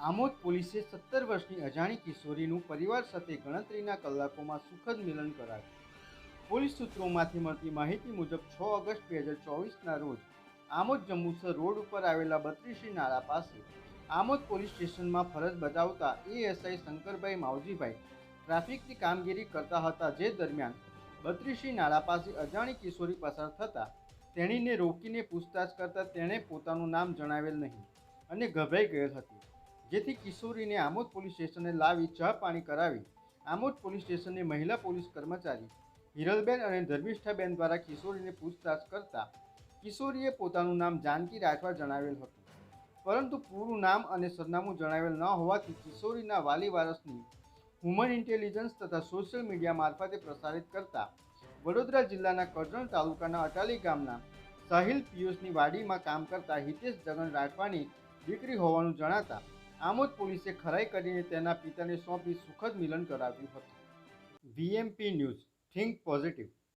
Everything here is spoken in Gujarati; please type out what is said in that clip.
આમોદ પોલીસે સત્તર વર્ષની અજાણી કિશોરીનું પરિવાર સાથે ગણતરીના કલાકોમાં સુખદ મિલન કરાવ્યું. પોલીસ સૂત્રોમાંથી મળતી માહિતી મુજબ છ ઓગસ્ટ બે હજાર ચોવીસના રોજ આમોદ જંબુસર રોડ ઉપર આવેલા બત્રીસી નાળા પાસે આમોદ પોલીસ સ્ટેશનમાં ફરજ બજાવતા એએસઆઈ શંકરભાઈ માવજીભાઈ ટ્રાફિકની કામગીરી કરતા હતા જે દરમિયાન બત્રીસી નાળા પાસે અજાણી કિશોરી પસાર થતાં તેણીને રોકીને પૂછતાછ કરતાં તેણે પોતાનું નામ જણાવેલ નહીં અને ગભરાઈ ગયેલ હતી. જેથી કિશોરીને આમોદ પોલીસ સ્ટેશને લાવી ચા પાણી કરાવી. આમોદ પોલીસ સ્ટેશનની મહિલા પોલીસ કર્મચારી હિરલબેન અને ધર્મિષ્ઠાબેન દ્વારા કિશોરીને પૂછતાછ કરતા કિશોરીએ પોતાનું નામ જાનકી રાખવા જણાવેલ હતું. પરંતુ પૂરું નામ અને સરનામું જણાવેલ ન હોવાથી કિશોરીના વાલી વારસની હ્યુમન ઇન્ટેલિજન્સ તથા સોશિયલ મીડિયા મારફતે પ્રસારિત કરતા વડોદરા જિલ્લાના કરજણ તાલુકાના અટાલી ગામના સાહિલ પિયુષની વાડીમાં કામ કરતા હિતેશ જગન રાઠવાની દીકરી હોવાનું જણાતા આમોદ પોલીસે ખરાઈ કરીને તેના પિતાને સોંપી સુખદ મિલન કરાવ્યું હતું. VMP news, think positive.